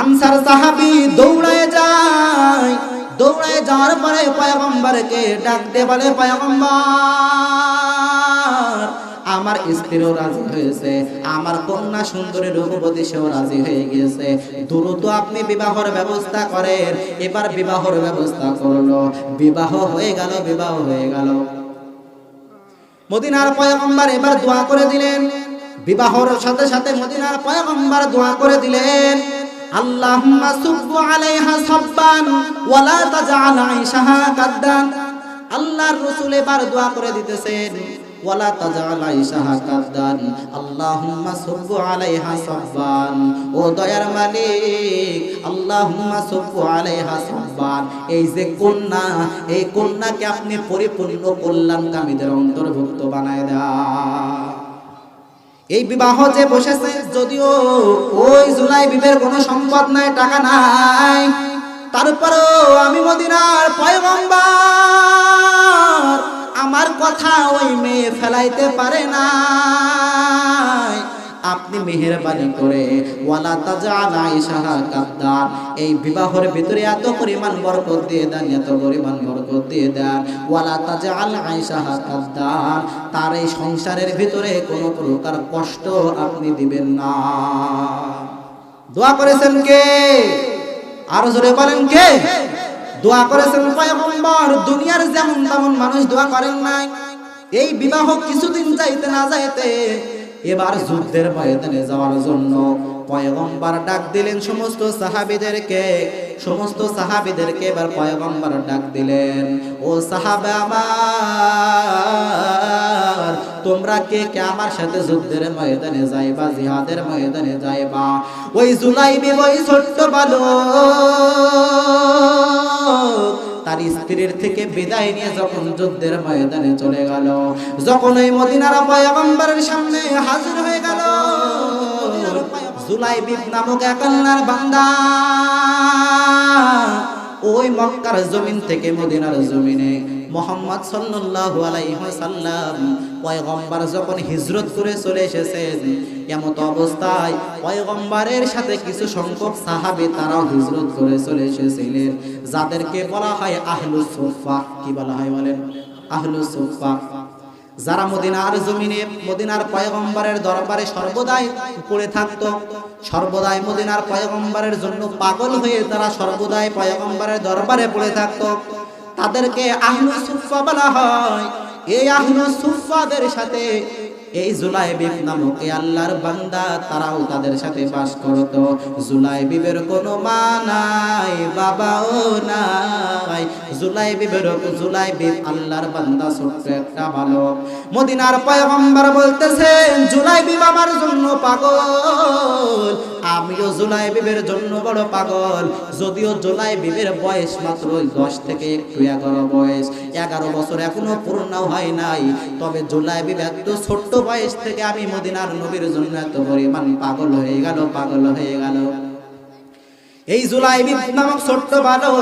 Answer সাহাবি দৌড়ায় যায়। দৌড়ায় যাওয়ার পরে পয়গম্বরকে ডাক দে বলে, পয়গম্বর, আমার স্ত্রীও রাজি হয়েছে, আমার কন্যা সুন্দরী রঘুপতি সেও রাজি হয়ে গিয়েছে। দ্রুত আপনি বিবাহর ব্যবস্থা করেন। এবার বিবাহর ব্যবস্থা করল। বিবাহ হয়ে গেল, বিবাহ হয়ে গেল। মদিনার পয়গম্বর এবার দোয়া করে দিলেন। বিবাহর সাথে সাথে মদিনার পয়গম্বর দোয়া করে দিলেন। আল্লাহুম্মা সুব্বু আলাইহা সাব্বান ওয়ালা তাজআল আল্লাহর রাসূল এবার দোয়া করে দিতেছেন ওয়ালা তাজআল আলাইহা সাব্বান। ও দয়ার মালিক, আল্লাহুম্মা সুব্বু আলাইহা সাব্বান। এই যে কন্যা, এই কন্যাকে আপনি পরিপূর্ণ কল্যাণকামীদের অন্তর্ভুক্ত বানায় দেন। এই বিবাহ যে বসেছে, যদিও ওই জুলাই বিবের কোনো সম্পদ নাই, টাকা নাই। তারপরেও আমি মদিনার পয়গম্বর, আমার কথা ওই মেয়ে ফেলাইতে পারে না। আপনি মেহেরবানি করে, ওয়ালা তাজাল আয়েশাহা কাদ্দান। এই বিবাহের ভিতরে এত পরিমাণ বরকত দিয়ে দেন, এত পরিমাণ বরকত দিয়ে দেন, ওয়ালা তাজাল আয়েশাহা কাদ্দান। তার এই সংসারের ভিতরে কোনো প্রকার কষ্ট আপনি দিবেন না। দোয়া করেছেন কে? আরও জোরে বলেন কে? দোয়া করেছেন পয়গম্বর। দুনিয়ার যেমন তেমন মানুষ দোয়া করেন নাই। এই বিবাহ কিছুদিন যাইতে না যাইতে এবার যুদ্ধের ময়দানে যাওয়ার জন্য পয়গম্বর ডাক দিলেন সমস্ত সাহাবিদেরকে সমস্ত সাহাবিদেরকে এবার পয়গম্বর ডাক দিলেন, ও সাহাবে আমার, তোমরা কে কে আমার সাথে যুদ্ধের ময়দানে যাইবা, জিহাদের ময়দানে যাইবা? ওই জুলাইবি ওই ছোট্ট বালক তার স্ত্রীর থেকে বিদায় নিয়ে যখন যুদ্ধের ময়দানে চলে গেল, যখন ওই মদিনার পয়গম্বরের সামনে হাজির হয়ে গেল, জুলাইবিব নামক এক আল্লাহর বান্দা ওই মক্কার জমিন থেকে মদিনার জমিনে মোহাম্মদ সাল্লাল্লাহু আলাইহি ওয়াসাল্লাম পয়গম্বর যখন হিজরত করে চলে এসেছেন, এমত অবস্থায় পয়গম্বরের সাথে কিছু সংখ্যক সাহাবী তারাও হিজরত করে চলে এসেছিলেন। যাদেরকে বলা হয় আহলুস সুফা কি বলা হয় বলেন? আহলুস সুফা যারা মদিনার জমিনে, মদিনার পয়গম্বরের দরবারে সর্বদাই পড়ে থাকতো, সর্বদাই মদিনার পয়গম্বরের জন্য পাগল হয়ে তারা সর্বদাই পয়গম্বরের দরবারে পড়ে থাকতো, তাদেরকে আহলু সুফা বলা হয়। এই আহলু সুফাদের সাথে এই জুলাইবিব নামক আল্লাহর বান্দা তারাও তাদের সাথে বাস করত। জুলাইবিবের কোনো মা নাই, বাবাও নাই। জুলাইবিবের জুলাইবিব আল্লাহর বান্দা ছোট্ট একটা ভালো মদিনার পয়গম্বর বলতেছেন জুলাইবিব আমার জন্য পাগল। আমিও জুলাইবিবের জন্য বড় পাগল। যদিও জুলাইবিবের বয়স মাত্র দশ থেকে একটু এগারো বয়স। এগারো বছর এখনও পূর্ণ হয় নাই। তবে জুলাইবিব এত ছোট্ট বয়স থেকে আমি মদিনার নবীর জন্য এত পরিমাণ পাগল হয়ে গেল, পাগল হয়ে গেল। এই জুলাই নামক ছোট্ট বালক,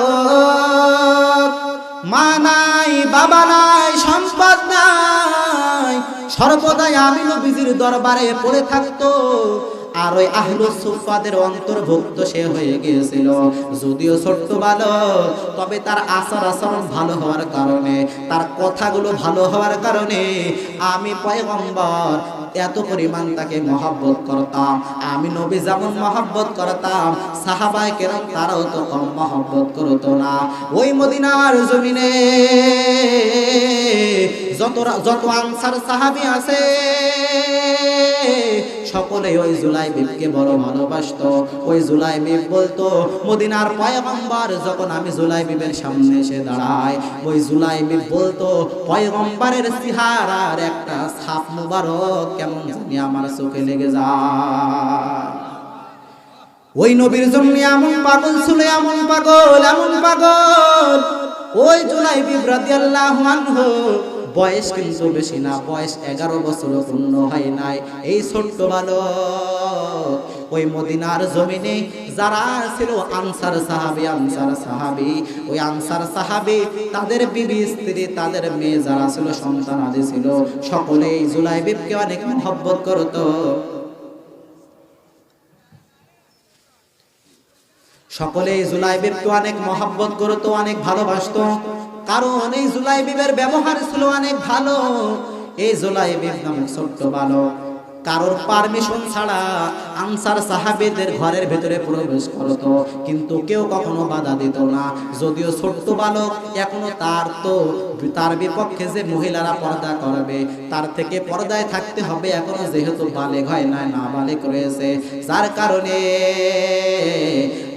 মা নাই, বাবা নাই, সম্পদ নাই। সর্বদাই আমি নবীজির দরবারে পড়ে থাকতো। আর ওই আহলু সুফাদের অন্তর্ভুক্ত সে হয়ে গিয়েছিল। যদিও ছোট্ট বালক তবে তার আচার আচরণ ভালো হওয়ার কারণে, তার কথাগুলো ভালো হওয়ার কারণে আমি পয়গম্বর এত পরিমাণ তাকে মহাব্বত করতাম। আমি নবী যেমন মহাব্বত করতাম সাহাবাই কেরম তারাও তো কম মহাব্বত করতো না। ওই মদিনার জমিনে যত যত আনসার সাহাবি আছে, সকলে ওই জুলাই বিবকে বড় ভালোবাসত। ওই জুলাই বিব বলতো, মদিনার পয়গম্বর যখন আমি জুলাই বিবের সামনে এসে দাঁড়াই, ওই জুলাই বিব বলতো, পয়গম্বরের সিহারার একটা ছাপ মুবারক কেমন জানি আমার চোখে লেগে যায়। ওই নবীর জন্য এমন পাগল ছিল, এমন পাগল এমন পাগল। ওই জুলাই বিব্রাতি আল্লাহ বয়স কিন্তু বেশি না, বয়স এগারো বছর পূর্ণ হয় নাই। এই ছোট্ট বালক ওই মদিনার জমিনে যারা ছিল আনসার সাহাবি আনসার সাহাবি, ওই আনসার সাহাবি, তাদের বিবি স্ত্রী, তাদের মেয়ে যারা ছিল, সন্তান আদি ছিল, সকলেই জুলাই বিবকে অনেক মহব্বত করতো। সকলেই জুলাইবিবকে অনেক মহাব্বত করতো, অনেক ভালোবাসতো। কারণ এই জুলাইবিবের ব্যবহার ছিল অনেক ভালো। এই জুলাইবিব নামক ছোট্ট বালক কারোর পারমিশন ছাড়া আনসার সাহাবেদের ঘরের ভেতরে প্রবেশ করতো, কিন্তু কেউ কখনো বাধা দিত না। যদিও ছোট্ট বালক এখনও তার তো তার বিপক্ষে যে মহিলারা পর্দা করবে, তার থেকে পর্দায় থাকতে হবে এখনও যেহেতু বালেগ হয় না না বালেগ রয়েছে। যার কারণে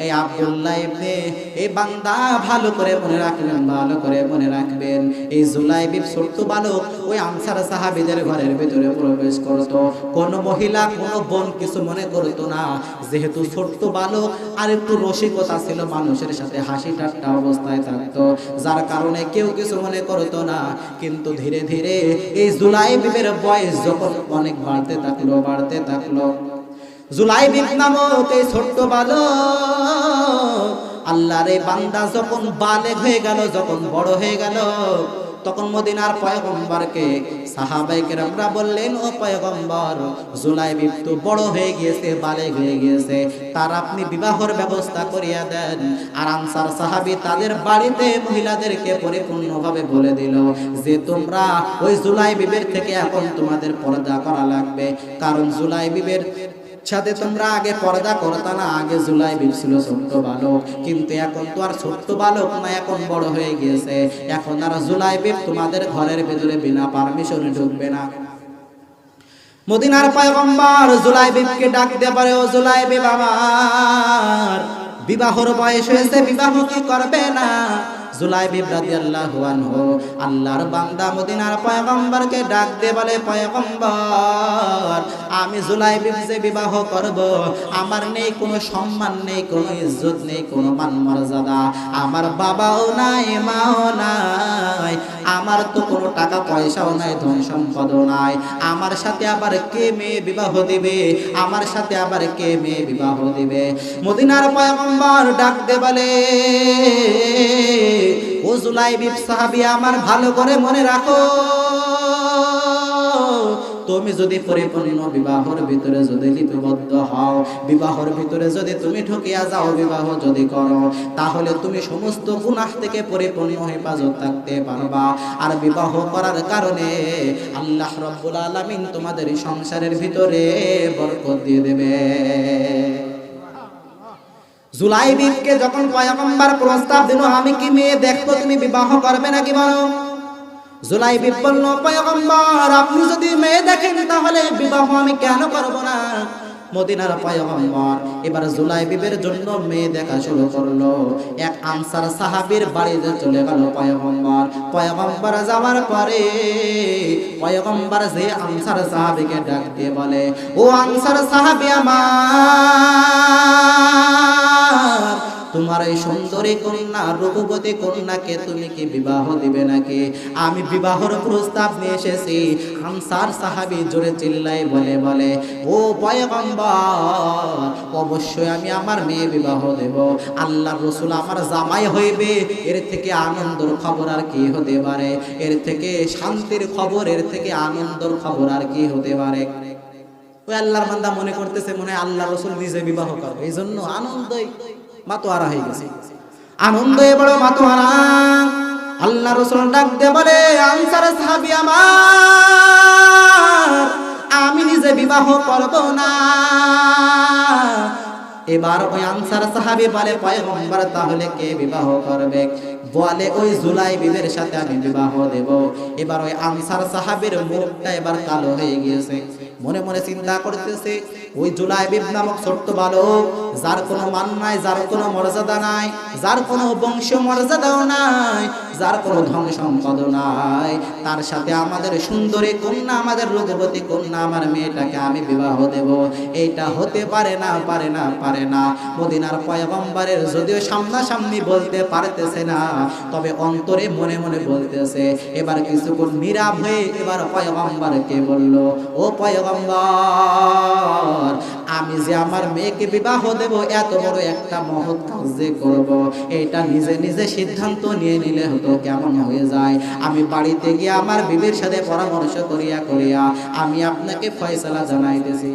এই আব্দুল্লাহ ইবনে, এই বান্দা ভালো করে মনে রাখবেন, ভালো করে মনে রাখবেন। এই জুলাইবিব ছোট্ট বালক ওই আনসার সাহাবীদের ঘরের ভিতরে প্রবেশ করত। কোন মহিলা, কোন বোন কিছু মনে করতো না। যেহেতু ছোট্ট বালক, আর একটু রসিকতা ছিল, মানুষের সাথে হাসি ঠাট্টা অবস্থায় থাকতো। যার কারণে কেউ কিছু মনে করতো না। কিন্তু ধীরে ধীরে এই জুলাইবিবের বয়স যখন অনেক বাড়তে থাকল বাড়তে থাকল জুলাইবিব নামক এই ছোট্ট বালক। আল্লাহর এই বান্দা যখন বালেগ হয়ে গেল, যখন বড় হয়ে গেল, তখন মদিনার পয়গম্বরকে সাহাবাই কেরামরা বললেন, ও পয়গম্বর জুলাইবিব তো বড় হয়ে গিয়েছে, বালেগ হয়ে গিয়েছে। তার আপনি বিবাহর ব্যবস্থা করিয়া দেন। আর আনসার সাহাবি তাদের বাড়িতে মহিলাদেরকে পরিপূর্ণভাবে বলে দিল যে, তোমরা ওই জুলাই জুলাইবিবের থেকে এখন তোমাদের পর্দা করা লাগবে। কারণ জুলাই জুলাইবিবের সাথে তোমরা আগে পর্দা করতা না, আগে জুলাই ছিল ছোট্ট বালক। কিন্তু এখন তো আর ছোট্ট বালক না, এখন বড় হয়ে গিয়েছে। এখন আর জুলাই তোমাদের ঘরের ভেতরে বিনা পারমিশনে ঢুকবে না। মদিনার পয়গম্বর জুলাই বিপকে ডাক দিতে পারে ও জুলাই বিপ আমার, বিবাহর বয়স হয়েছে, বিবাহ কি করবে না? জুলাইবিব রাদিয়াল্লাহু আনহু, আল্লাহর বান্দা মদিনার পয়গম্বরকে ডাক দে বলে, পয়গম্বর, আমি জুলাইবিব যে বিবাহ করব, আমার নেই কোনো সম্মান, নেই কোনো ইজ্জত, নেই কোনো মান মর্যাদা আমার বাবাও নাই, মাও নাই, আমার তো কোনো টাকা পয়সাও নাই, ধন সম্পদও নাই। আমার সাথে আবার কে মেয়ে বিবাহ দিবে? আমার সাথে আবার কে মেয়ে বিবাহ দিবে? মদিনার পয়গম্বর ডাক দে বলে ও জুলাইবিব সাহাবী, আমার ভালো করে মনে রাখো। তুমি যদি পরিপূর্ণ বিবাহর ভিতরে যদি লিপিবদ্ধ হও, বিবাহর ভিতরে যদি তুমি ঢুকিয়া যাও, বিবাহ যদি করো, তাহলে তুমি সমস্ত গুনাহ থেকে পরিপূর্ণ হেফাজত থাকতে পারবা। আর বিবাহ করার কারণে আল্লাহ রব্বুল আলামিন তোমাদের সংসারের ভিতরে বরকত দিয়ে দেবে। জুলাইবিবকে যখন পয়গম্বর প্রস্তাব দিল, আমি কি মেয়ে দেখব? তুমি বিবাহ করবে নাকি বলো? জুলাইবিব বলল, পয়গম্বর, আপনি যদি মেয়ে দেখেন, তাহলে বিবাহ আমি কেন করব না? মদিনার পয়গম্বর এবার জুলাইবিবের জন্য মেয়ে দেখা শুরু করল। এক আনসার সাহাবীর বাড়িতে চলে গেল পয়গম্বর। পয়গম্বর যাওয়ার পরে পয়গম্বর যে আনসার সাহাবীকে ডাক দিয়ে বলে, ও আনসার সাহাবী আমার তোমার এই সুন্দরী কন্যা রূপবতী কন্যাকে তুমি কি বিবাহ দিবে নাকি? আমি বিবাহর প্রস্তাব নিয়ে এসেছি। আনসার সাহাবী জোরে চিল্লাই বলে বলে, ও পয়গম্বর, অবশ্যই আমি আমার মেয়ে বিবাহ দেব। আল্লাহর রসুল আমার জামাই হইবে। এর থেকে আনন্দর খবর আর কি হতে পারে? এর থেকে শান্তির খবর, এর থেকে আনন্দর খবর আর কি হতে পারে? ওই আল্লাহর বান্দা মনে করতেছে, মনে আল্লাহ রসুল নিজে বিবাহ করবে। এই জন্য আনন্দই। মাতোয়ারা হয়ে গেছে। আনন্দ বড় মাতোয়ারা। আল্লাহ রসুল ডাক দে বলে, আনসার সাহাবি আমার, আমি নিজে বিবাহ করব না। এবার ওই আনসার সাহাবি বলে, পয়গম্বর, তাহলে কে বিবাহ করবে? বলে, ওই জুলাই বিবের সাথে আমি বিবাহ দেব। এবার ওই আনসার সাহাবীর মুখটা এবার কালো হয়ে গিয়েছে। মনে মনে চিন্তা করতেছে ওই জুলাই বিব নামক ছোট্ট বালক যার কোনো মান নাই, যার কোনো মর্যাদা নাই, যার কোনো বংশ মর্যাদাও নাই, যার কোনো ধন সম্পদ নাই। তার সাথে আমাদের সুন্দরী কন্যা, আমাদের রূপবতী কন্যা, আমার মেয়েটাকে আমি বিবাহ দেব। এইটা হতে পারে না পারে না পারে না। মদিনার পয়গম্বরের যদিও সামনাসামনি বলতে পারতেছে না, তবে অন্তরে মনে মনে বলতেছে। এবার কিছুক্ষণ নীরব হয়ে এবার পয়গম্বরকে বলল, ও পয়গম্বর আমি যে আমার মেয়েকে বিবাহ দেব, এত বড় একটা মহৎ কাজ যে করব, এটা নিজে নিজে সিদ্ধান্ত নিয়ে নিলে হতো, কেমন হয়ে যায়? আমি বাড়িতে গিয়ে আমার বিবির সাথে পরামর্শ করিয়া করিয়া আমি আপনাকে ফয়সালা জানাইতেছি।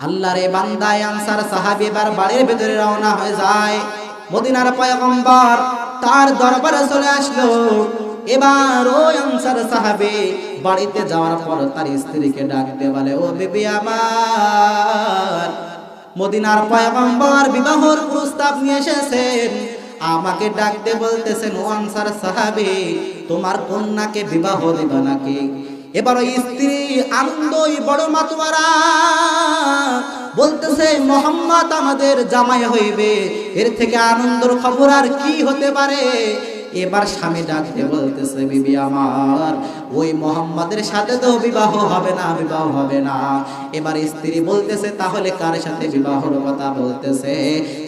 আল্লাহরে বান্দায় আনসার সাহাবি এবার বাড়ির ভেতরে রওনা হয়ে যায়। মদিনার পয়গম্বর তার দরবারে চলে আসলো। এবার ওই আনসার সাহাবি বাড়িতে যাওয়ার পর তার স্ত্রীকে ডাকতে বলে, ও বেবি আমার, মদিনার পয়গম্বর বিবাহর প্রস্তাব নিয়ে এসেছেন। আমাকে ডাকতে বলতেছেন, ও আনসার সাহাবি, তোমার কন্যাকে বিবাহ দেবে নাকি? এবার ওই স্ত্রী আনন্দই বড় মাতুয়ারা বলতেছে, মোহাম্মদ আমাদের জামাই হইবে। এর থেকে আনন্দর খবর আর কি হতে পারে? এবার স্বামী ডাকতে বলতেছে, বিবি আমার, ওই মোহাম্মদের সাথে তো বিবাহ হবে না, বিবাহ হবে না। এবার স্ত্রী বলতেছে, তাহলে কার সাথে বিবাহর কথা বলতেছে?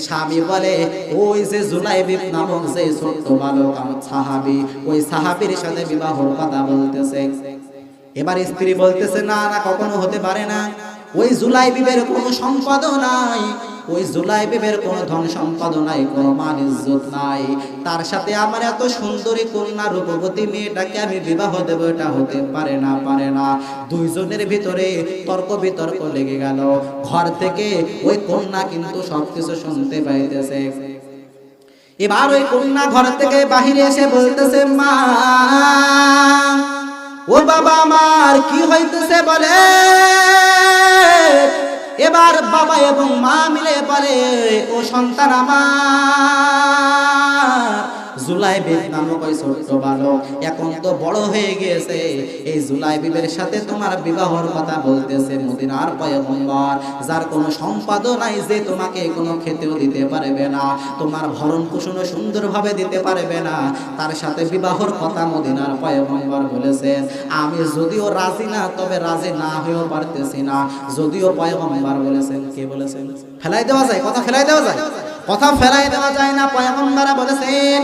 স্বামী বলে, ওই যে জুলাইবিব নামক যে ছোট্ট বালক, আমার সাহাবি, ওই সাহাবির সাথে বিবাহর কথা বলতেছে। এবার স্ত্রী বলতেছে, না না, কখনো হতে পারে না। ওই জুলাই বিবের কোনো সম্পদও নাই। ওই জুলাই বিবের কোনো ধন সম্পদ নাই, কোনো মান ইজ্জত নাই। তার সাথে আমার এত সুন্দরী কন্যা রূপবতী মেয়েটাকে আমি বিবাহ দেবো, এটা হতে পারে না পারে না। দুইজনের ভিতরে তর্ক বিতর্ক লেগে গেল। ঘর থেকে ওই কন্যা কিন্তু সবকিছু শুনতে পাইতেছে। এবার ওই কন্যা ঘর থেকে বাহিরে এসে বলতেছে, মা, ও বাবা, আমার কি হইতেছে বলে? এবার বাবা এবং মা মিলে বলে ও সন্তান আমার। জুলাই বিব নামক ওই ছোট্ট বালক এখন তো বড় হয়ে গিয়েছে। এই জুলাই বিবের সাথে তোমার বিবাহর কথা বলতেছে মদিনার পয়গম্বর, যার কোনো সম্পাদও নাই যে তোমাকে কোনো খেতেও দিতে পারবে না, তোমার ভরণ পোষণও সুন্দরভাবে দিতে পারবে না। তার সাথে বিবাহর কথা মদিনার পয়গম্বর বলেছেন আমি যদিও রাজি না, তবে রাজি না হয়েও পারতেছি না। যদিও পয়গম্বর বলেছেন, কে বলেছেন? ফেলাই দেওয়া যায়, কথা ফেলাই দেওয়া যায়। কথা ফেলাই দেওয়া যায় না পয়গম্বরা বলেছেন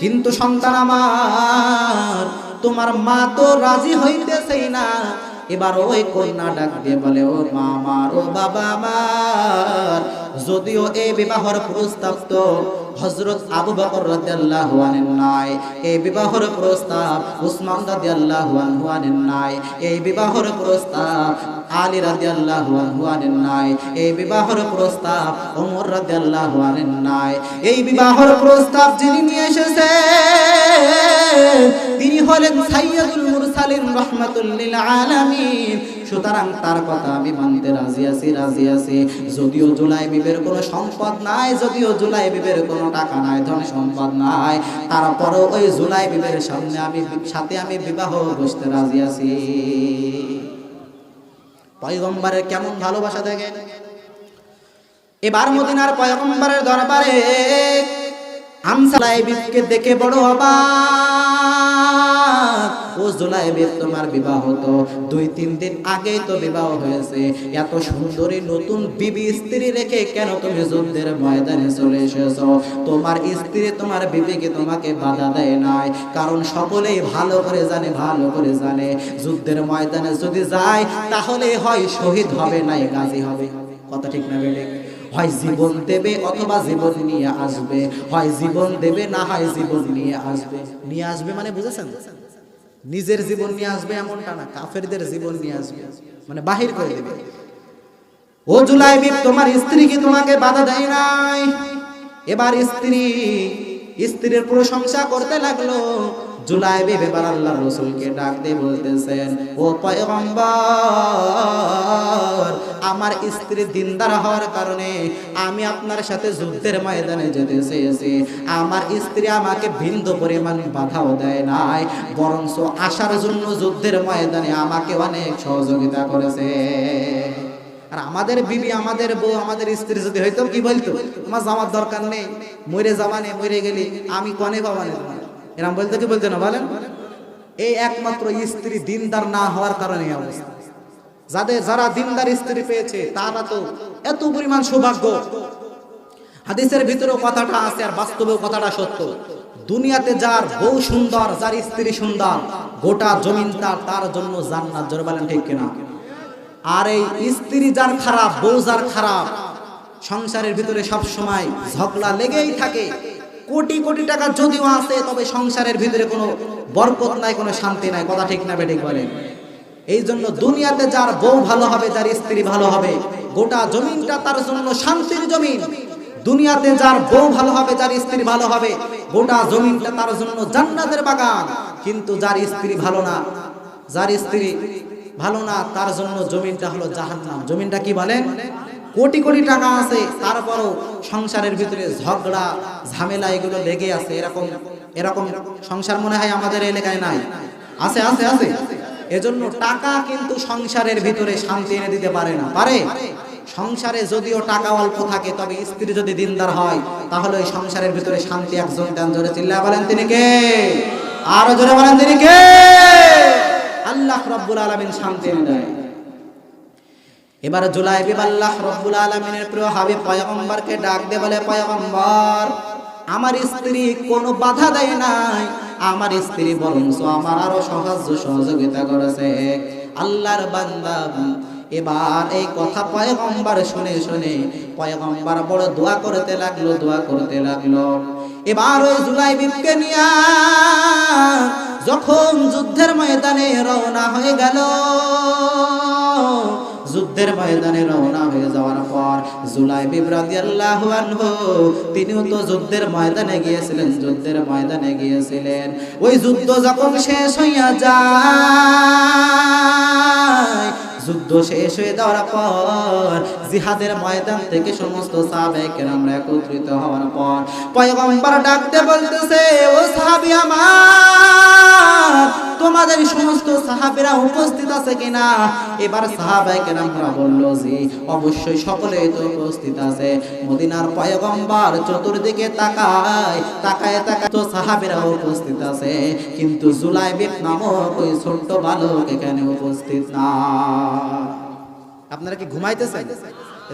কিন্তু সন্তান আমার, তোমার মা তো রাজি হইতেছেই না। এবার ওই কন্যা ডাক দিয়ে বলে, ও মা আমার, ও বাবা আমার যদিও এই বিবাহর প্রস্তাব তো হজরত আবু বকর রাদিয়াল্লাহু আনহু নাই এই বিবাহর প্রস্তাব উসমান রাদিয়াল্লাহু আনহু নাই এই বিবাহর প্রস্তাব আলী রাদিয়াল্লাহু আনহু নাই এই বিবাহর প্রস্তাব ওমর রাদিয়াল্লাহু আনেন নাই। এই বিবাহর প্রস্তাব যিনি নিয়ে এসেছে তিনি হলেন সাইয়্যিদুল মুরসালিন রাহমাতুল লিল আলামিন। সুতরাং তার কথা আমি মানতে রাজি আছি রাজি আছি। যদিও জুলাই বিবের কোনো সম্পদ নাই, যদিও জুলাই বিবের কোনো টাকা নাই, ধন সম্পদ নাই, তারপরও ওই জুলাই বিবের সামনে আমি, সাথে আমি বিবাহ বসতে রাজি আছি। পয়গম্বরের কেমন ভালোবাসা দেখেন এবার মদিনার পয়গম্বরের দরবারে আমসালাইবিবকে দেখে বড় অবাক। তোমার বিবাহ তো দুই, তিন দিন আগেই তো বিবাহ হয়েছে। এত সুন্দরী নতুন বিবি স্ত্রী রেখে কেন তুমি যুদ্ধের ময়দানে চলে এসেছ? তোমার স্ত্রী তোমার বিবিকে তোমাকে বাধা দেয় নাই। কারণ সকলেই ভালো করে জানে, ভালো করে জানে। যুদ্ধের ময়দানে যদি যায়, তাহলে হয় শহীদ হবে নাই, গাজী হবে। কথা ঠিক না বেড়ে? হয় জীবন দেবে অথবা জীবন নিয়ে আসবে। হয় জীবন দেবে না হয় জীবন নিয়ে আসবে। নিয়ে আসবে মানে বুঝেছেন? নিজের জীবন নিয়ে আসবে এমনটা না, কাফেরদের জীবন নিয়ে আসবে। মানে বাহির করে দেবে। ও জুলাইবিব, তোমার স্ত্রী কি তোমাকে বাধা দেয় নাই? এবার স্ত্রী, স্ত্রীর প্রশংসা করতে লাগল। জুলাইবিব এবার আল্লাহ রসুলকে ডাক দিয়ে বলতেছেন, ও পয়গম্বর, আমার স্ত্রী দিনদার হওয়ার কারণে আমি আপনার সাথে যুদ্ধের ময়দানে যেতে চেয়েছি। আমার স্ত্রী আমাকে ভিন্ন পরিমাণ বাধাও দেয় নাই, বরঞ্চ আসার জন্য যুদ্ধের ময়দানে আমাকে অনেক সহযোগিতা করেছে। আর আমাদের বিবি, আমাদের বউ, আমাদের স্ত্রী যদি হইতো কি বলতো? তোমার জামার দরকার নেই, মরে যাওয়া নেই মরে গেলি আমি কনে পাবা নেই এরম বলতে কি বলতে না বলেন? এই একমাত্র স্ত্রী দিনদার না হওয়ার কারণে অবস্থা। যাদের যারা দিনদার স্ত্রী পেয়েছে, তারা তো এত পরিমাণ সৌভাগ্য। হাদিসের ভিতরেও কথাটা আছে আর বাস্তবেও কথাটা সত্য। দুনিয়াতে যার বউ সুন্দর, যার স্ত্রী সুন্দর, গোটা জমিন তার তার জন্য জান্নাত। জোরে বলেন ঠিক কিনা? আর এই স্ত্রী যার খারাপ, বউ যার খারাপ, সংসারের ভিতরে সব সময় ঝগড়া লেগেই থাকে। কোটি কোটি টাকা যদিও আছে, তবে সংসারের ভিতরে কোনো বরকত নাই, কোনো শান্তি নাই। কথা ঠিক না বেঠিক বলেন। এই জন্য দুনিয়াতে যার বউ ভালো হবে, যার স্ত্রী ভালো হবে, গোটা জমিনটা তার জন্য শান্তির জমিন। দুনিয়াতে যার বউ ভালো হবে, যার স্ত্রী ভালো হবে, গোটা জমিনটা তার জন্য জান্নাতের বাগান। কিন্তু যার স্ত্রী ভালো না, যার স্ত্রী ভালো না, তার জন্য জমিনটা হলো জাহান্নাম। জমিনটা কি বলেন? কোটি কোটি টাকা আছে, তারপরও সংসারের ভিতরে ঝগড়া, ঝামেলা এগুলো লেগে আছে, এরকম এরকম সংসার মনে হয় আমাদের এলাকায় নাই। আছে আছে আছে। এজন্য টাকা কিন্তু সংসারের ভিতরে শান্তি এনে দিতে পারে না। পারে? সংসারে যদিও টাকা অল্প থাকে, তবে স্ত্রী যদি দিনদার হয়, তাহলে ওই সংসারের ভিতরে শান্তি একজন দেন। জোরে চিল্লা বলেন তিনি কে? আরও জোরে বলেন তিনি কে? আল্লাহ রব্বুল আলামিন শান্তি এনে দেয়। এবার জুলাই আল্লাহ রব্বুল আলমিনের প্রিয় হাবিব পয়গম্বরকে ডাক দে বলে, পয়গম্বর, আমার স্ত্রী কোনো বাধা দেয় নাই। আমার স্ত্রী বরঞ্চ আমার আরও সাহায্য সহযোগিতা করেছে। আল্লাহর বান্দা, এবার এই কথা পয়গম্বর শুনে শুনে পয়গম্বর বড় দোয়া করতে লাগল, দোয়া করতে লাগল। এবার ওই জুলাই বিপকে নিয়ে যখন যুদ্ধের ময়দানে রওনা হয়ে গেল যুদ্ধের ময়দানে রওনা হয়ে যাওয়ার পর জুলাই বিব্রাদি আল্লাহ তিনিও তো যুদ্ধের ময়দানে গিয়েছিলেন, যুদ্ধের ময়দানে গিয়েছিলেন। ওই যুদ্ধ যখন শেষ হইয়া যায় যুদ্ধ শেষ হয়ে যাওয়ার পর জিহাদের ময়দান থেকে সমস্ত সাহাবায়ে আমরা একত্রিত হওয়ার পর পয়গম্বর ডাকতে বলতেছে, ও সাহাবী আমার, তোমাদের সমস্ত সাহাবীরা উপস্থিত আছে কিনা? এবার সাহাবায়ে কেরামরা বলল যে অবশ্যই সকলেই তো উপস্থিত আছে। মদিনার পয়গম্বর চতুর্দিকে তাকায় তাকায় তাকায় তো সাহাবীরা উপস্থিত আছে। কিন্তু জুলাইবিব নামক ওই ছোট্ট বালক এখানে উপস্থিত না। আপনারা কি ঘুমাইতেছেন?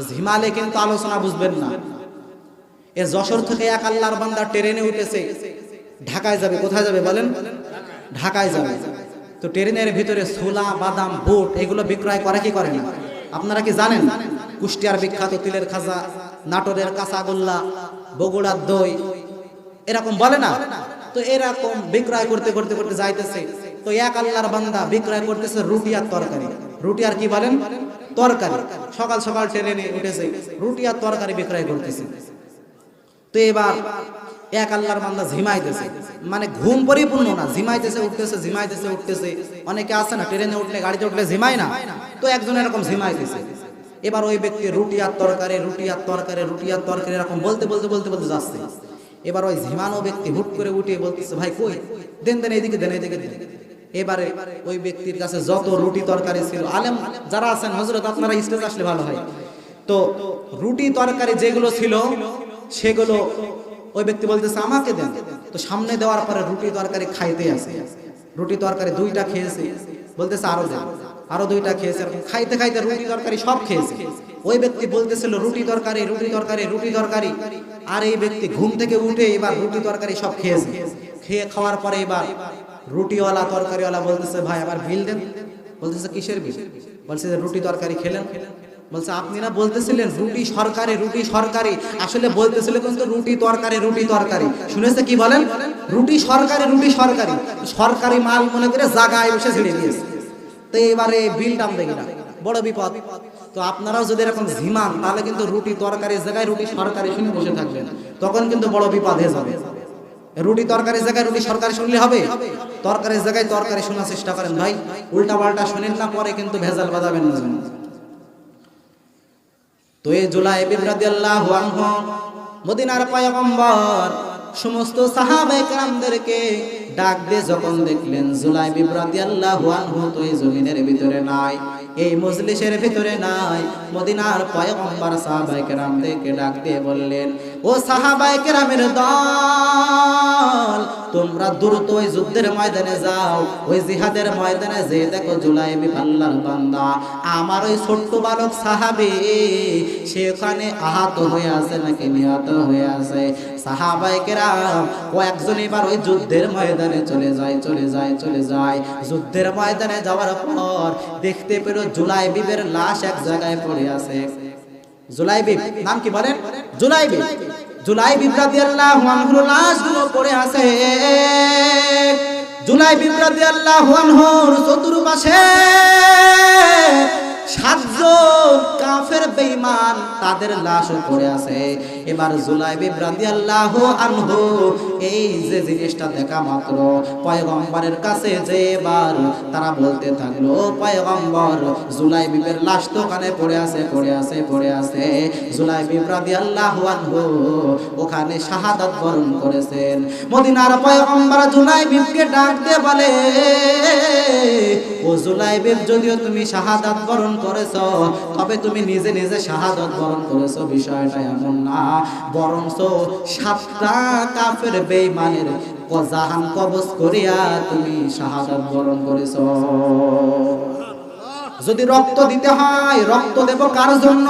ঝিমালে কিন্তু আলোচনা বুঝবেন না। এ যশোর থেকে এক আল্লাহর বান্দা ট্রেনে উঠেছে। ঢাকায় যাবে, কোথায় যাবে বলেন? ঢাকায় যাবে। তো ট্রেনের ভিতরে ছোলা, বাদাম, বুট, এগুলো বিক্রয় করে কি করে না? আপনারা কি জানেন? কুষ্টিয়ার বিখ্যাত তিলের খাজা, নাটোরের কাঁচাগোল্লা বগুড়ার দই, এরকম বলে না? তো এরকম বিক্রয় করতে করতে করতে যাইতেছে। তো এক আল্লাহর বান্দা বিক্রয় করতেছে রুটি আর তরকারি। রুটি আর কি বলেন? তরকারি। সকাল সকাল ট্রেনে উঠেছে, রুটি আর তরকারি বিক্রয় করতেছে। তো এবার এক আল্লাহর বান্দা ঝিমাইতেছে। মানে ঘুম পরিপূর্ণ না, ঝিমাইতেছে, উঠতেছে ঝিমাইতেছে, উঠতেছে। অনেকে আছে না, ট্রেনে উঠলে, গাড়িতে উঠলে ঝিমায় না? তো একজন এরকম ঝিমাইতেছে। এবার ওই ব্যক্তি রুটি আর তরকারি, রুটি আর তরকারি, রুটি আর তরকারি এরকম বলতে বলতে বলতে বলতে যাচ্ছে। এবার ওই ঝিমানো ব্যক্তি হুট করে উঠে বলতেছে, ভাই কই? দেন দেন, এইদিকে দেন এইদিকে দেন। এবারে ওই ব্যক্তির কাছে যত রুটি তরকারি ছিল, আলেম যারা আছেন হজরত আপনারা স্টেজ আসলে ভালো হয়। তো রুটি তরকারি যেগুলো ছিল, সেগুলো ওই ব্যক্তি বলতেছে, আমাকে দেন। তো সামনে দেওয়ার পরে রুটি তরকারি খাইতে আছে রুটি তরকারি দুইটা খেয়েছে। বলতেছে, আরও দেন। আরও দুইটা খেয়েছে। খাইতে খাইতে রুটি তরকারি সব খেয়েছে। ওই ব্যক্তি বলতেছিল, রুটি তরকারি রুটি তরকারি রুটি তরকারি। আর এই ব্যক্তি ঘুম থেকে উঠে এবার রুটি তরকারি সব খেয়েছে। খেয়ে খাওয়ার পরে এবার রুটিওয়ালা, তরকারিওয়ালা বলতেছে, ভাই আমার বিল দেন? বলতেছে, কিসের বিল? বলছে, যে রুটি তরকারি খেলেন। বলছে, আপনি না বলতেছিলেন, রুটি সরকারি রুটি সরকারি। আসলে বলতেছিলেন কিন্তু রুটি তরকারি রুটি তরকারি। শুনেছে কি বলেন? রুটি সরকারি রুটি সরকারি। সরকারি মাল মনে করে জাগায় বসে ছেড়ে দিয়েছে। তো এবারে বিল দাম দেখি না। বড় বিপদ। তো আপনারাও যদি এরকম ঝিমান, তাহলে কিন্তু রুটি তরকারি জায়গায় রুটি সরকারি শুনে বসে থাকবেন। তখন কিন্তু বড় বিপদ হয়ে যাবে। রুটি তরকারি জায়গায় রুটি সরকারি শুনলে হবে। তরকারির জায়গায় তরকারি শোনার চেষ্টা করেন ভাই। উল্টা পাল্টা শুনেন না, পরে কিন্তু ভেজাল বাজাবেন না। তো এই জুলাই বিরাদিয়াল্লাহু আনহু, মদিনার পয়গম্বর, সমস্ত সাহাবে কেরামদেরকে ডাক দিয়ে যখন দেখলেন জুলাই বিরাদিয়াল্লাহু আনহু তো এই জমিনের ভিতরে নাই, এই মজলিসের ভিতরে নাই, মদিনার পয়গম্বর সাহাবায়ে কেরামদেরকে ডাক দিয়ে বললেন ও সাহাবায়ে কেরামের দল, তোমরা দ্রুত ওই যুদ্ধের ময়দানে যাও, ওই জিহাদের ময়দানে যে দেখো জুলাই আল্লাহর বান্দা। আমার ওই ছোট্ট বালক সাহাবি সেখানে আহত হয়ে আছে নাকি নিহত হয়ে আছে? সাহাবাই কেরাম, ও একজন এবার ওই যুদ্ধের ময়দানে চলে যায় চলে যায় চলে যায়। যুদ্ধের ময়দানে যাওয়ার পর দেখতে পেল জুলাই বিবের লাশ এক জায়গায় পড়ে আছে। জুলাইবিব নাম কি বলেন? জুলাইবিব জুলাইবি রাদিয়াল্লাহু আনহুর লাশগুলো পড়ে আছে। জুলাইবি রাদিয়াল্লাহু আনহুর চতুর্পাশে সাতজন কাফের তাদের লাশ আছে। এবার জুলাইবি এই যে জিনিসটা দেখা মাত্র, পয়গম্বরের কাছে যে এবার তারা বলতে থাকল, পয়গম্বর জুলাইবিবের লাশ তো ওখানে পড়ে আছে পড়ে আছে পড়ে আছে। জুলাইবি রাদিয়াল্লাহু আনহু ওখানে শাহাদাত বরণ করেছেন। মদিনার পয়গম্বর জুলাইবিবকে ডাক দিয়ে বলে, ও জুলাইবিব যদিও তুমি শাহাদাত বরণ করেছ, তবে তুমি নিজে নিজে শাহাদত বরণ করেছ। বিষয়টা এমন না, বরঞ্চ সাতটা কাফের বেইমানের জাহান কবজ করিয়া তুমি শাহাদত বরণ করেছ। যদি রক্ত দিতে হয়, রক্ত দেব কার জন্য?